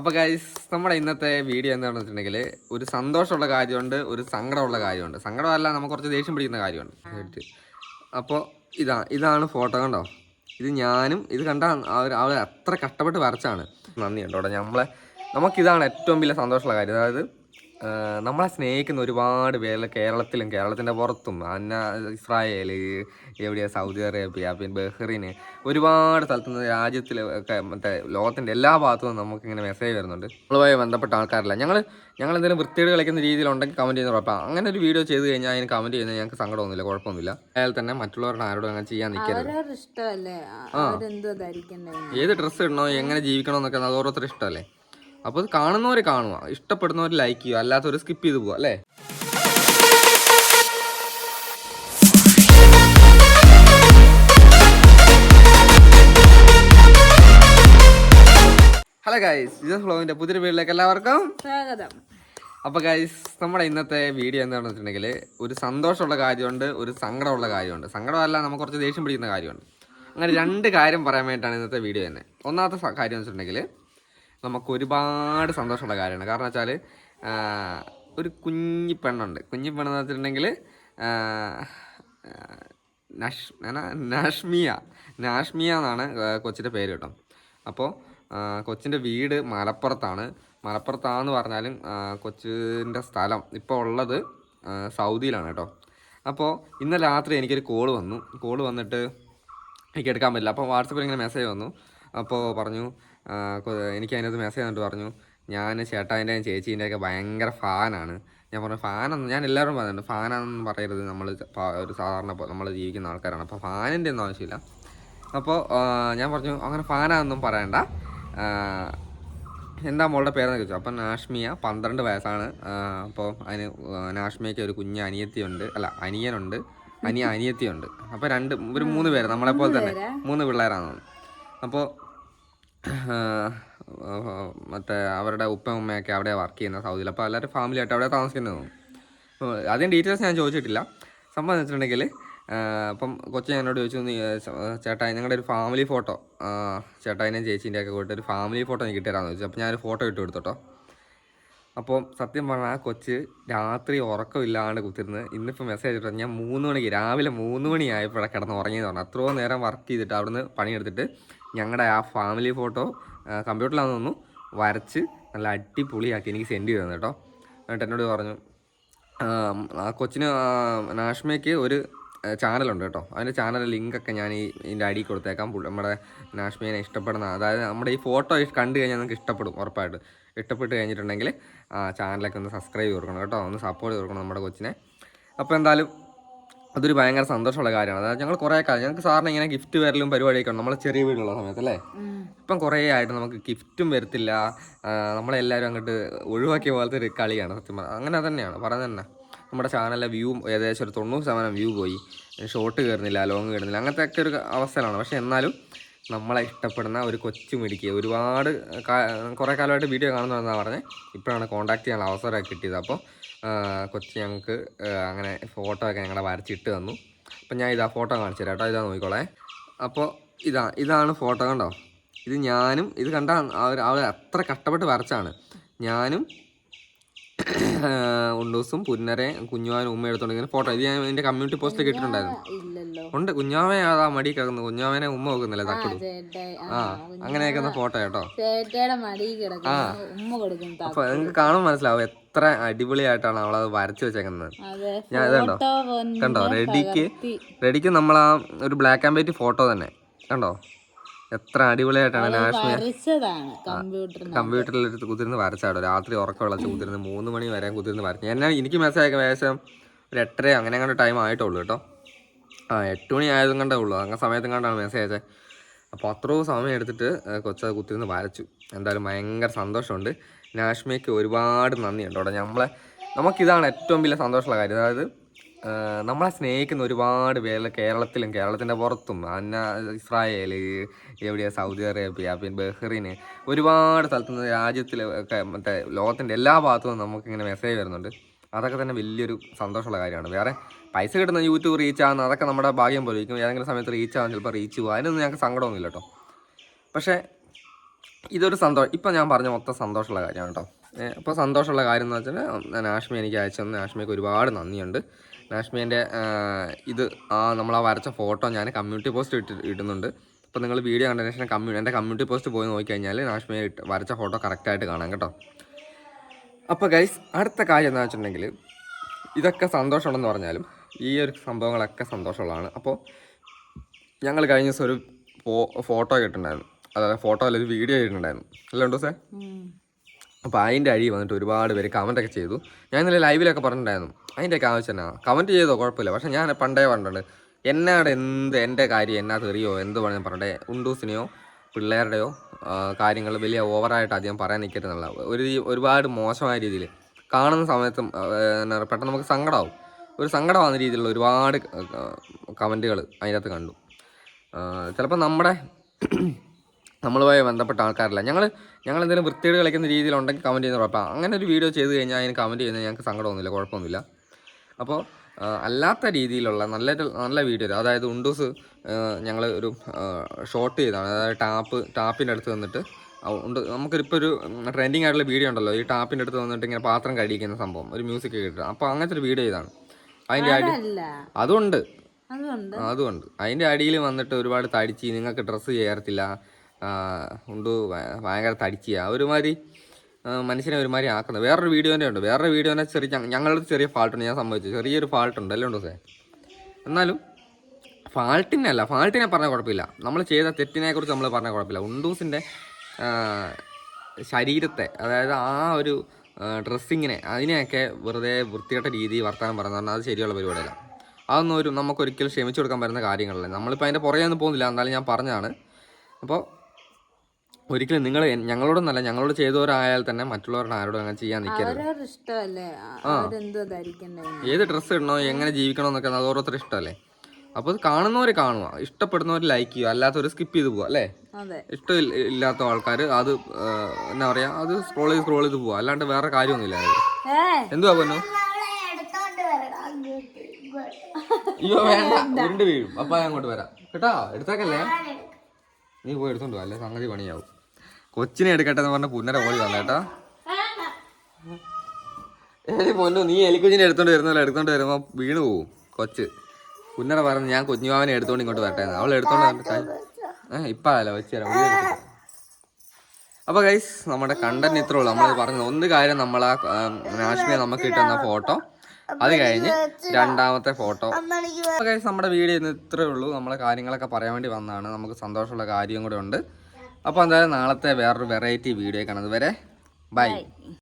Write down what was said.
അപ്പോൾ ഗൈസ് നമ്മുടെ ഇന്നത്തെ വീഡിയോ എന്താണെന്ന് വെച്ചിട്ടുണ്ടെങ്കിൽ ഒരു സന്തോഷമുള്ള കാര്യമുണ്ട് ഒരു സങ്കടമുള്ള കാര്യമുണ്ട്. സങ്കടമല്ല നമുക്ക് കുറച്ച് ദേഷ്യം പിടിക്കുന്ന കാര്യമുണ്ട്. അപ്പോൾ ഇതാ ഇതാണ് ഫോട്ടോ കണ്ടോ? ഇത് ഞാനും ഇത് കണ്ട അവർ അത്ര കഷ്ടപ്പെട്ട് വരച്ചാണ്. നന്ദി കേട്ടോ നമ്മളെ നമുക്കിതാണ് ഏറ്റവും വലിയ സന്തോഷമുള്ള കാര്യം. അതായത് നമ്മളെ സ്നേഹിക്കുന്ന ഒരുപാട് പേര് കേരളത്തിലും കേരളത്തിന്റെ പുറത്തും. അന്ന ഇസ്രായേൽ എവിടെയാ? സൗദി അറേബ്യ പിന്നെ ബഹ്റിൻ ഒരുപാട് സ്ഥലത്തു നിന്ന് രാജ്യത്തിൽ ഒക്കെ മറ്റേ ലോകത്തിന്റെ എല്ലാ ഭാഗത്തു നിന്നും നമുക്ക് ഇങ്ങനെ മെസ്സേജ് വരുന്നുണ്ട്. നമ്മളുമായി ബന്ധപ്പെട്ട ആൾക്കാരില്ല. ഞങ്ങൾ ഞങ്ങൾ എന്തെങ്കിലും വൃത്തികേട് കളിക്കുന്ന രീതിയിലുണ്ടെങ്കിൽ കമന്റ് ചെയ്യുന്ന കുഴപ്പം അങ്ങനെ ഒരു വീഡിയോ ചെയ്ത് കഴിഞ്ഞാൽ അതിന് കമന്റ് ചെയ്യുന്നത് ഞങ്ങൾക്ക് സങ്കടമൊന്നുമില്ല കുഴപ്പമൊന്നുമില്ല. അയാൾ തന്നെ മറ്റുള്ളവരുടെ ആരോടും അങ്ങനെ ചെയ്യാൻ നിൽക്കരുത് ആ. ഏത് ഡ്രസ്സ് ഇടണോ എങ്ങനെ ജീവിക്കണോ എന്നൊക്കെ അത് ഓരോരുത്തർ ഇഷ്ടമല്ലേ? അപ്പോൾ അത് കാണുന്നവർ കാണുക. ഇഷ്ടപ്പെടുന്നവർ ലൈക്ക് ചെയ്യുക. അല്ലാത്തവർ സ്കിപ്പ് ചെയ്ത് പോവുക അല്ലേ? ഹലോ ഗൈസ് ജിസസ് ഫ്ലോവിന്റെ പുതിയൊരു വീട്ടിലേക്ക് എല്ലാവർക്കും സ്വാഗതം. അപ്പോൾ ഗൈസ് നമ്മുടെ ഇന്നത്തെ വീഡിയോ എന്താണെന്ന് വെച്ചിട്ടുണ്ടെങ്കിൽ ഒരു സന്തോഷമുള്ള കാര്യമുണ്ട് ഒരു സങ്കടമുള്ള കാര്യമുണ്ട്. സങ്കടമല്ല നമുക്ക് കുറച്ച് ദേഷ്യം പിടിക്കുന്ന കാര്യമുണ്ട്. അങ്ങനെ രണ്ട് കാര്യം പറയാൻ വേണ്ടിയിട്ടാണ് ഇന്നത്തെ വീഡിയോ തന്നെ ഒന്നാമത്തെ കാര്യം എന്ന് വെച്ചിട്ടുണ്ടെങ്കിൽ നമുക്ക് ഒരുപാട് സന്തോഷമുള്ള കാര്യമാണ്. കാരണം വെച്ചാൽ ഒരു കുഞ്ഞി പെണ്ണുണ്ട്. കുഞ്ഞി പെണ്ണെന്ന് വെച്ചിട്ടുണ്ടെങ്കിൽ നഷ് നാഷ്മിയ. നാഷ്മിയ എന്നാണ് കൊച്ചിന്റെ പേര് കേട്ടോ. അപ്പോൾ കൊച്ചിന്റെ വീട് മലപ്പുറത്താണ്. മലപ്പുറത്താണെന്ന് പറഞ്ഞാലും കൊച്ചിന്റെ സ്ഥലം ഇപ്പോൾ ഉള്ളത് സൗദിയിലാണ് കേട്ടോ. അപ്പോൾ ഇന്നലെ രാത്രി എനിക്കൊരു കോൾ വന്നു. കോൾ വന്നിട്ട് എനിക്ക് എടുക്കാൻ പറ്റില്ല. അപ്പോൾ വാട്സപ്പിൽ ഇങ്ങനെ മെസ്സേജ് വന്നു. അപ്പോൾ പറഞ്ഞു എനിക്ക് അതിനകത്ത് മെസ്സേജ് തന്നിട്ട് പറഞ്ഞു ഞാൻ ചേട്ടാന്റെയും ചേച്ചീന്റെയൊക്കെ ഭയങ്കര ഫാനാണ് ഞാൻ പറഞ്ഞു ഫാനെന്ന് ഞാൻ എല്ലാവരും പറഞ്ഞിട്ടുണ്ട് ഫാനാണെന്ന് പറയരുത്. നമ്മൾ ഒരു സാധാരണ നമ്മൾ ജീവിക്കുന്ന ആൾക്കാരാണ്. അപ്പോൾ ഫാനിന്റെ ഒന്നും ആവശ്യമില്ല. അപ്പോൾ ഞാൻ പറഞ്ഞു അങ്ങനെ ഫാനാണെന്നും പറയണ്ട. എന്താ മോളുടെ പേരെന്ന് ചോദിച്ചു. അപ്പം നാഷ്മിയ പന്ത്രണ്ട് വയസ്സാണ്. അപ്പോൾ അതിന് നാഷ്മിയയ്ക്ക് ഒരു കുഞ്ഞ് അനിയത്തിയുണ്ട്. അല്ല അനിയനുണ്ട്. അനിയ അനിയത്തിയുണ്ട്. അപ്പോൾ രണ്ട് ഒരു മൂന്ന് പേര് നമ്മളെപ്പോലെ തന്നെ. മൂന്ന് പിള്ളേരാണ് അപ്പോൾ മറ്റേ അവരുടെ ഉപ്പ ഉമ്മയൊക്കെ അവിടെ വർക്ക് ചെയ്യുന്ന സൗദിയിൽ അപ്പോൾ എല്ലാവരും ഫാമിലി ആയിട്ട് അവിടെ താമസിക്കുന്നത് അതിന് ഡീറ്റെയിൽസ് ഞാൻ ചോദിച്ചിട്ടില്ല. സംഭവം എന്ന് വെച്ചിട്ടുണ്ടെങ്കിൽ അപ്പം കൊച്ചു ഞാനോട് ചോദിച്ചു നീ ചേട്ടാ ഞങ്ങളുടെ ഒരു ഫാമിലി ഫോട്ടോ ചേട്ടായിനെയും ചേച്ചീന്റെ ഒക്കെ കൂട്ടി ഒരു ഫാമിലി ഫോട്ടോ എനിക്ക് കിട്ടിയതാന്ന് ചോദിച്ചു. അപ്പോൾ ഞാനൊരു ഫോട്ടോ ഇട്ട് കൊടുത്തോട്ടോ അപ്പോൾ സത്യം പറഞ്ഞാൽ ആ കൊച്ച് രാത്രി ഉറക്കമില്ലാണ്ട് കുത്തിരുന്ന് ഇന്നിപ്പോൾ മെസ്സേജ് ഇട്ടു. ഞാൻ മൂന്ന് മണിക്ക് രാവിലെ മൂന്ന് മണിയായപ്പോഴാണ് കിടന്ന് ഉറങ്ങിയെന്ന് പറഞ്ഞു. അത്രയും നേരം വർക്ക് ചെയ്തിട്ട് അവിടുന്ന് പണിയെടുത്തിട്ട് ഞങ്ങളുടെ ആ ഫാമിലി ഫോട്ടോ കമ്പ്യൂട്ടറിലാന്ന് തോന്നുന്നു വരച്ച് നല്ല അടിപൊളിയാക്കി എനിക്ക് സെൻഡ് ചെയ്തു കേട്ടോ. എന്നിട്ട് എന്നോട് പറഞ്ഞു ആ കൊച്ചിന് നാഷ്മയ്ക്ക് ഒരു ചാനലുണ്ട് കേട്ടോ. അതിന്റെ ചാനൽ ലിങ്കൊക്കെ ഞാൻ ഈ ഇതിന്റെ അടിയിൽ കൊടുത്തേക്കാം. നമ്മുടെ നാഷ്മിയെ ഇഷ്ടപ്പെടുന്ന അതായത് നമ്മുടെ ഈ ഫോട്ടോ കണ്ടു കഴിഞ്ഞാൽ നിങ്ങൾക്ക് ഇഷ്ടപ്പെടും ഉറപ്പായിട്ട്. ഇഷ്ടപ്പെട്ട് കഴിഞ്ഞിട്ടുണ്ടെങ്കിൽ ചാനലൊക്കെ ഒന്ന് സബ്സ്ക്രൈബ് ചെയ്ത് കൊടുക്കണം കേട്ടോ. ഒന്ന് സപ്പോർട്ട് ചെയ്ത് കൊടുക്കണം നമ്മുടെ കൊച്ചിനെ. അപ്പോൾ എന്തായാലും അതൊരു ഭയങ്കര സന്തോഷമുള്ള കാര്യമാണ്. അതായത് ഞങ്ങൾ കുറേ കാലം ഞങ്ങൾക്ക് സാറിന് ഇങ്ങനെ ഗിഫ്റ്റ് വരലും പരിപാടിയൊക്കെ ഉണ്ട്. നമ്മളെ ചെറിയ വീടുള്ള സമയത്ത് അല്ലേ? ഇപ്പം കുറേ ആയിട്ട് നമുക്ക് ഗിഫ്റ്റും വരത്തില്ല. നമ്മളെല്ലാവരും അങ്ങോട്ട് ഒഴിവാക്കിയ പോലത്തെ ഒരു കളിയാണ് സത്യം പറഞ്ഞാൽ അങ്ങനെ തന്നെയാണ്. പറഞ്ഞത് തന്നെ. നമ്മുടെ ചാനലിലെ വ്യൂ ഏകദേശം ഒരു തൊണ്ണൂറ് ശതമാനം വ്യൂ പോയി. ഷോർട്ട് കയറുന്നില്ല ലോങ് കയറുന്നില്ല അങ്ങനത്തെ ഒക്കെ ഒരു അവസ്ഥയിലാണ്. പക്ഷേ എന്നാലും നമ്മളെ ഇഷ്ടപ്പെടുന്ന ഒരു കൊച്ചു മിടുക്കി. ഒരുപാട് കുറേ കാലമായിട്ട് വീഡിയോ കാണുന്നതെന്നാണ് പറഞ്ഞത് ഇപ്പോഴാണ് കോൺടാക്ട് ചെയ്യാനുള്ള അവസരമൊക്കെ കിട്ടിയത്. അപ്പോൾ കൊച്ചു ഞങ്ങൾക്ക് അങ്ങനെ ഫോട്ടോ ഒക്കെ ഞങ്ങളെ വരച്ചിട്ട് തന്നു. അപ്പം ഞാൻ ഇതാ ഫോട്ടോ കാണിച്ചു തരാം കേട്ടോ. ഇതാ നോക്കിക്കോളേ. അപ്പോൾ ഇതാ ഇതാണ് ഫോട്ടോ കണ്ടോ? ഇത് ഞാനും ഇത് കണ്ട അവർ അത്ര കഷ്ടപ്പെട്ട് വരച്ചാണ്. ഞാനും ഉണ്ടൂസും പുന്നരെ കുഞ്ഞുവാനും ഉമ്മ എടുത്തോണ്ടിങ്ങനെ ഫോട്ടോ. ഇത് ഞാൻ എന്റെ കമ്മ്യൂണിറ്റി പോസ്റ്റിൽ ഇട്ടിട്ടുണ്ടായിരുന്നു ഇല്ലല്ലോ. ഉണ്ട്. കുഞ്ഞാവേ അതാ മടി കിടക്കുന്നു കുഞ്ഞാവനെ ഉമ്മ നോക്കുന്നില്ല തക്കടു. ആ അങ്ങനെ അങ്ങനെയൊക്കെ ഫോട്ടോ കേട്ടോ. ആ. അപ്പൊ നിങ്ങൾക്ക് കാണുമ്പോൾ മനസ്സിലാവും എത്ര അടിപൊളിയായിട്ടാണ് അവളത് വരച്ചു വെച്ചേക്കുന്നത്. ഞാൻ ഇതുണ്ടോ കണ്ടോ? റെഡിക്ക് റെഡിക്ക് നമ്മൾ ആ ഒരു ബ്ലാക്ക് ആൻഡ് വൈറ്റ് ഫോട്ടോ തന്നെ. കണ്ടോ? എത്ര അടിപൊളിയായിട്ടാണ് നാഷ്മി കമ്പ്യൂട്ടറിൽ എടുത്ത് കുതിർന്ന് വരച്ചാടോ രാത്രി ഉറക്കം വിളച്ച് കുതിർന്ന് മൂന്ന് മണി വരെ കുതിർന്ന് വരച്ചു. എന്നെ എനിക്ക് മെസ്സേജ് അയക്കാൻ ഏകദേശം ഒരു എട്ടര അങ്ങനെ കണ്ട ടൈം ആയിട്ടുള്ളൂ കേട്ടോ. ആ എട്ട് മണി ആയതും കണ്ടേ ഉള്ളൂ. അങ്ങനെ സമയത്തും കണ്ടാണ് മെസ്സേജ് അയച്ചത് അപ്പോൾ അത്രയും സമയം എടുത്തിട്ട് കൊച്ചത് കുത്തിരുന്ന് വരച്ചു. എന്തായാലും ഭയങ്കര സന്തോഷമുണ്ട്. നാഷ്മയ്ക്ക് ഒരുപാട് നന്ദിയുണ്ട് കേട്ടോ. നമ്മളെ നമുക്കിതാണ് ഏറ്റവും വലിയ സന്തോഷമുള്ള കാര്യം. അതായത് നമ്മളെ സ്നേഹിക്കുന്ന ഒരുപാട് പേര് കേരളത്തിലും കേരളത്തിന്റെ പുറത്തും അന്ന ഇസ്രായേൽ എവിടെയാ സൗദി അറേബ്യ പിന്നെ ബഹ്റിൻ ഒരുപാട് സ്ഥലത്തു നിന്ന് രാജ്യത്തിൽ മറ്റേ ലോകത്തിന്റെ എല്ലാ ഭാഗത്തു നിന്നും നമുക്കിങ്ങനെ മെസ്സേജ് വരുന്നുണ്ട്. അതൊക്കെ തന്നെ വലിയൊരു സന്തോഷമുള്ള കാര്യമാണ്. വേറെ പൈസ കിട്ടുന്ന യൂട്യൂബ് റീച്ച് ആകുന്ന അതൊക്കെ നമ്മുടെ ഭാഗ്യം പോലെ ഇരിക്കും. ഏതെങ്കിലും സമയത്ത് റീച്ച് ആകും ചിലപ്പോൾ റീച്ച് പോകും അതിനൊന്നും ഞങ്ങൾക്ക് സങ്കടമൊന്നുമില്ല കേട്ടോ. പക്ഷേ ഇതൊരു സന്തോഷം ഇപ്പം ഞാൻ പറഞ്ഞ മൊത്തം സന്തോഷമുള്ള കാര്യമാണ് കേട്ടോ. ഇപ്പോൾ സന്തോഷമുള്ള കാര്യം എന്ന് വെച്ചാൽ നാഷ്മി എനിക്ക് അയച്ചു തന്നു. നാഷ്മിക്ക് ഒരുപാട് നന്ദിയുണ്ട്. നാഷ്മിന്റെ ഇത് ആ നമ്മൾ ആ വരച്ച ഫോട്ടോ ഞാൻ കമ്മ്യൂണിറ്റി പോസ്റ്റ് ഇട്ട് ഇടുന്നുണ്ട്. അപ്പോൾ നിങ്ങൾ വീഡിയോ കണ്ടതിന് ശേഷം എന്റെ കമ്മ്യൂണിറ്റി പോസ്റ്റ് പോയി നോക്കിക്കഴിഞ്ഞാൽ നാഷ്മിയെ ഇട്ട് വരച്ച ഫോട്ടോ കറക്റ്റായിട്ട് കാണാം കേട്ടോ. അപ്പോൾ ഗൈസ് അടുത്ത കാര്യം എന്താ വെച്ചിട്ടുണ്ടെങ്കിൽ ഇതൊക്കെ സന്തോഷമുണ്ടെന്ന് പറഞ്ഞാലും ഈ ഒരു സംഭവങ്ങളൊക്കെ സന്തോഷമുള്ളതാണ്. അപ്പോൾ ഞങ്ങൾ കഴിഞ്ഞ ദിവസം ഒരു ഫോട്ടോ കിട്ടുന്നുണ്ടായിരുന്നു അതായത് ഫോട്ടോ അല്ല ഒരു വീഡിയോ കിട്ടുന്നുണ്ടായിരുന്നു അല്ലേ ഉണ്ടോ സാർ. അപ്പോൾ അതിന്റെ അഴി വന്നിട്ട് ഒരുപാട് പേര് കമന്റ് ഒക്കെ ചെയ്തു. ഞാൻ ഇന്നലെ ലൈവിലൊക്കെ പറഞ്ഞിട്ടുണ്ടായിരുന്നു. അതിന്റെയൊക്കെ ആവശ്യം എന്നാ? കമന്റ് ചെയ്തോ കുഴപ്പമില്ല. പക്ഷേ ഞാൻ പണ്ടേ പറഞ്ഞിട്ടുണ്ട്. എന്നാട് എന്ത്? എന്റെ കാര്യം എന്നാ തെറിയോ എന്ത് പറഞ്ഞു പറഞ്ഞേ ഉണ്ടൂസിനെയോ? പിള്ളേരുടെയോ? കാര്യങ്ങൾ വലിയ ഓവറായിട്ട് അധികം പറയാൻ നിൽക്കരുതെന്നുള്ള ഒരു ഒരുപാട് മോശമായ രീതിയിൽ. കാണുന്ന സമയത്തും എന്നാ പെട്ടെന്ന് നമുക്ക് സങ്കടമാവും ഒരു സങ്കടമാകുന്ന രീതിയിലുള്ള ഒരുപാട് കമന്റുകൾ അതിനകത്ത് കണ്ടു. ചിലപ്പോൾ നമ്മുടെ നമ്മളുമായി ബന്ധപ്പെട്ട ആൾക്കാരല്ല. ഞങ്ങൾ ഞങ്ങൾ എന്തെങ്കിലും വൃത്തിയോട് കളിക്കുന്ന രീതിയിലുണ്ടെങ്കിൽ കമന്റ് ചെയ്യുന്ന കുഴപ്പം അങ്ങനെ ഒരു വീഡിയോ ചെയ്ത് കഴിഞ്ഞാൽ അതിന് കമന്റ് ചെയ്യുന്നത് ഞങ്ങൾക്ക് സങ്കടമൊന്നുമില്ല കുഴപ്പമൊന്നുമില്ല. അപ്പോൾ അല്ലാത്ത രീതിയിലുള്ള നല്ല നല്ല വീഡിയോ അതായത് ഉണ്ടൂസ് ഞങ്ങൾ ഒരു ഷോർട്ട് ചെയ്താണ്. അതായത് ടാപ്പ് ടാപ്പിന്റെ അടുത്ത് വന്നിട്ട് ആ ഉണ്ട് നമുക്കിപ്പോൾ ഒരു ട്രെൻഡിങ് ആയിട്ടുള്ള വീഡിയോ ഉണ്ടല്ലോ. ഈ ടാപ്പിന്റെ അടുത്ത് വന്നിട്ട് ഇങ്ങനെ പാത്രം കഴിക്കുന്ന സംഭവം ഒരു മ്യൂസിക് കേട്ടിട്ട് അപ്പോൾ അങ്ങനത്തെ ഒരു വീഡിയോ ചെയ്താണ് അതിന്റെ അടി അതുണ്ട്. അതുകൊണ്ട് അതിന്റെ അടിയിൽ വന്നിട്ട് ഒരുപാട് തടിച്ച് നിങ്ങൾക്ക് ഡ്രസ്സ് ചേർത്തില്ല ഉണ്ട്. ഭയ- ഭയങ്കര തടിച്ചിയ ഒരുമാതിരി മനുഷ്യനെ ഒരുമാതിരി ആക്കുന്നത് വേറൊരു വീഡിയോന്റെ ഉണ്ട്. വേറൊരു വീഡിയോനെ ചെറിയ ഞങ്ങളുടെ ചെറിയ ഫാൾട്ടുണ്ട് ഞാൻ സംഭവിച്ചു. ചെറിയൊരു ഫാൾട്ടുണ്ട് അല്ലേ ഉണ്ടോ സേ എന്നാലും ഫാൾട്ടിനല്ല ഫാൾട്ടിനെ പറഞ്ഞാൽ കുഴപ്പമില്ല. നമ്മൾ ചെയ്ത തെറ്റിനെക്കുറിച്ച് നമ്മൾ പറഞ്ഞാൽ കുഴപ്പമില്ല. ഉണ്ടൂസിന്റെ ശരീരത്തെ അതായത് ആ ഒരു ഡ്രസ്സിങ്ങിനെ അതിനെയൊക്കെ വെറുതെ വൃത്തികെട്ട രീതി വർത്തമാനം പറയുന്നത് പറഞ്ഞാൽ അത് ശരിയുള്ള പരിപാടിയല്ല. അതൊന്നും ഒരു നമുക്കൊരിക്കലും ക്ഷമിച്ചു കൊടുക്കാൻ പറ്റുന്ന കാര്യങ്ങളല്ല. നമ്മളിപ്പോൾ അതിന്റെ പുറകെ ഒന്നും പോകുന്നില്ല. എന്നാലും ഞാൻ പറഞ്ഞതാണ്. അപ്പോൾ ഒരിക്കലും നിങ്ങൾ ഞങ്ങളോടൊന്നല്ല ഞങ്ങളോട് ചെയ്തവരായാൽ തന്നെ മറ്റുള്ളവരുടെ ആരോടും അങ്ങനെ ചെയ്യാൻ നിൽക്കരുത് ഇഷ്ടമല്ലേ ഏത് ഡ്രസ്സ് ഇടണോ എങ്ങനെ ജീവിക്കണോ എന്നൊക്കെ അത് ഓരോരുത്തർ ഇഷ്ടമല്ലേ? അപ്പോൾ കാണുന്നവര് കാണുന്നവർ കാണുക ഇഷ്ടപ്പെടുന്നവർ ലൈക്ക് ചെയ്യുക അല്ലാത്തവർ സ്കിപ്പ് ചെയ്ത് പോവുക അല്ലേ? ഇഷ്ടം ഇല്ല- ഇല്ലാത്ത ആൾക്കാർ അത് എന്നാ പറയാ അത് സ്ക്രോൾ ചെയ്ത് സ്ക്രോൾ ചെയ്ത് പോവുക അല്ലാണ്ട് വേറെ കാര്യമൊന്നുമില്ല എന്തുവാ പൊന്നു? അയ്യോ വേണ്ട. ഉരുണ്ട് വീഴും. അപ്പൊ അങ്ങോട്ട് വരാം. കേട്ടോ എടുത്തേക്കല്ലേ? നീ പോയി എടുത്തോണ്ട് അല്ലേ? സംഗതി പണിയാവും. കൊച്ചിനെ എടുക്കട്ടെ എന്ന് പറഞ്ഞ പുന്നര ഓടി വന്ന കേട്ടോ. ഏത് പൊന്നു നീ എലിക്കുഞ്ഞിനെ എടുത്തോണ്ട് വരുന്നല്ലോ എടുത്തോണ്ട് വരുമ്പോ വീണു പോവും കൊച്ച്. പുന്നര പറഞ്ഞു ഞാൻ കുഞ്ഞുമാവനെ എടുത്തോണ്ട് ഇങ്ങോട്ട് വരട്ടെ അവൾ എടുത്തോണ്ട് ഏഹ് ഇപ്പൊ അല്ല വെച്ച് തരാം ഉള്ളി എടുത്തിട്ട്. അപ്പൊ ഗൈസ് നമ്മുടെ കണ്ടന്റ് ഇത്രേ ഉള്ളൂ. നമ്മൾ പറഞ്ഞത് ഒന്ന് കാര്യം നമ്മൾ ആ നമുക്ക് കിട്ടുന്ന ഫോട്ടോ അത് കഴിഞ്ഞ് രണ്ടാമത്തെ ഫോട്ടോ അപ്പൊ ഗൈസ് നമ്മുടെ വീഡിയോ ഇന്ന് ഇത്രേ ഉള്ളൂ. നമ്മളെ കാര്യങ്ങളൊക്കെ പറയാൻ വേണ്ടി വന്നതാണ്. നമുക്ക് സന്തോഷമുള്ള കാര്യം കൂടെ ഉണ്ട്. അപ്പോൾ എന്തായാലും നാളത്തെ വേറൊരു വെറൈറ്റി വീഡിയോ കാണുന്നത് വരെ ബൈ